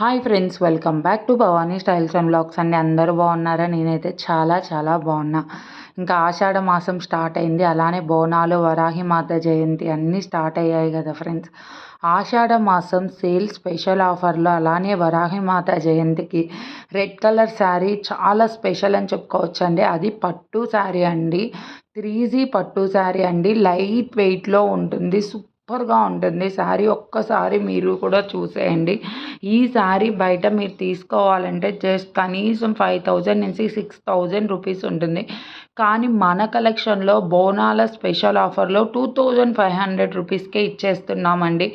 Hi friends welcome back to Bhavani styles and blogs అండి. అందరూ బాగున్నారా? నేనైతే చాలా చాలా బాగున్నా. ఇంకా ఆషాఢ మాసం స్టార్ట్ అయింది. అలానే బోనాలు వరాహి మాత జయంతి అన్నీ స్టార్ట్ అయ్యాయి కదా ఫ్రెండ్స్. ఆషాఢ మాసం సేల్ స్పెషల్ ఆఫర్లో అలానే వరాహి మాత జయంతికి రెడ్ కలర్ శారీ చాలా స్పెషల్ అని చెప్పుకోవచ్చు అండి అది పట్టు శారీ అండి. త్రీజీ పట్టు శారీ అండి. లైట్ వెయిట్లో ఉంటుంది. సూపర్గా ఉంటుంది. శారీ ఒక్కసారి మీరు కూడా చూసేయండి. ఈ శారీ బయట మీరు తీసుకోవాలంటే జస్ట్ కనీసం ఫైవ్ థౌజండ్ నుంచి సిక్స్ థౌజండ్ రూపీస్ ఉంటుంది. కానీ మన కలెక్షన్లో బోనాల స్పెషల్ ఆఫర్లో టూ థౌజండ్ ఫైవ్ హండ్రెడ్ రూపీస్కే ఇచ్చేస్తున్నామండి.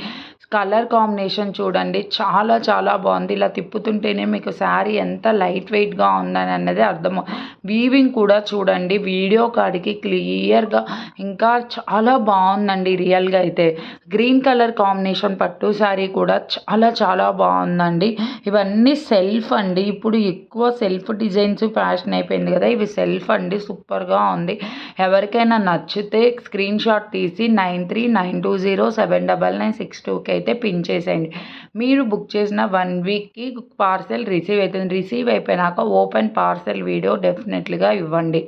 కలర్ కాంబినేషన్ చూడండి. చాలా చాలా బాగుంది. ఇలా తిప్పుతుంటేనే మీకు శారీ ఎంత లైట్ వెయిట్గా ఉందని అన్నది అర్థం. వీవింగ్ కూడా చూడండి. వీడియో కాడికి క్లియర్గా ఇంకా చాలా బాగుందండి రియల్గా అయితే. గ్రీన్ కలర్ కాంబినేషన్ పట్టు శారీ కూడా చాలా చాలా బాగుందండి. ఇవన్నీ సెల్ఫ్ అండి. ఇప్పుడు ఎక్కువ సెల్ఫ్ డిజైన్స్ ఫ్యాషన్ అయిపోయింది కదా. ఇవి సెల్ఫ్ అండి. సూపర్గా ఉంది. ఎవరికైనా నచ్చితే స్క్రీన్ షాట్ తీసి nine three nine two zero seven double nine six టూకి అయితే పిన్ చేసేయండి. మీరు బుక్ చేసిన వన్ వీక్కి పార్సెల్ రిసీవ్ అవుతుంది రిసీవ్ అయిపోయినాక ఓపెన్ పార్సెల్ వీడియో డెఫినెట్లీగా ఇవ్వండి.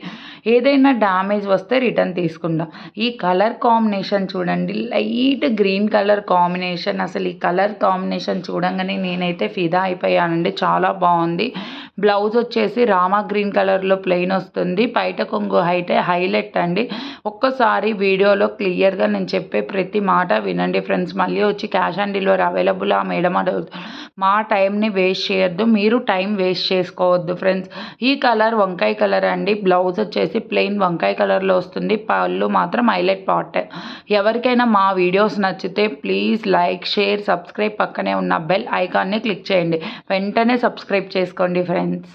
ఏదైనా డ్యామేజ్ వస్తే రిటర్న్ తీసుకుందాం. ఈ కలర్ కాంబినేషన్ చూడండి. Light green colour combination. అసలు ఈ కలర్ కాంబినేషన్ చూడంగానే నేనైతే ఫిదా అయిపోయానండి. చాలా బాగుంది. బ్లౌజ్ వచ్చేసి రామా గ్రీన్ కలర్లో ప్లెయిన్ వస్తుంది. బయట కొంగు హైట్ హైలైట్ అండి. ఒక్కసారి వీడియోలో క్లియర్గా నేను చెప్పే ప్రతి మాట వినండి ఫ్రెండ్స్. మళ్ళీ వచ్చి క్యాష్ ఆన్ డెలివరీ అవైలబుల్ ఆ మేడం అడుగుతారు మా టైంని వేస్ట్ చేయొద్దు. మీరు టైం వేస్ట్ చేసుకోవద్దు ఫ్రెండ్స్. ఈ కలర్ వంకాయ కలర్ అండి. బ్లౌజ్ వచ్చేసి ప్లెయిన్ వంకాయ కలర్లో వస్తుంది. పళ్ళు మాత్రం హైలైట్ పాట్ ఎవరికైనా మా వీడియోస్ నచ్చితే ప్లీజ్ లైక్ షేర్ సబ్స్క్రైబ్ పక్కనే ఉన్న బెల్ ఐకాన్ని క్లిక్ చేయండి. వెంటనే సబ్స్క్రైబ్ చేసుకోండి ఫ్రెండ్స్. friends.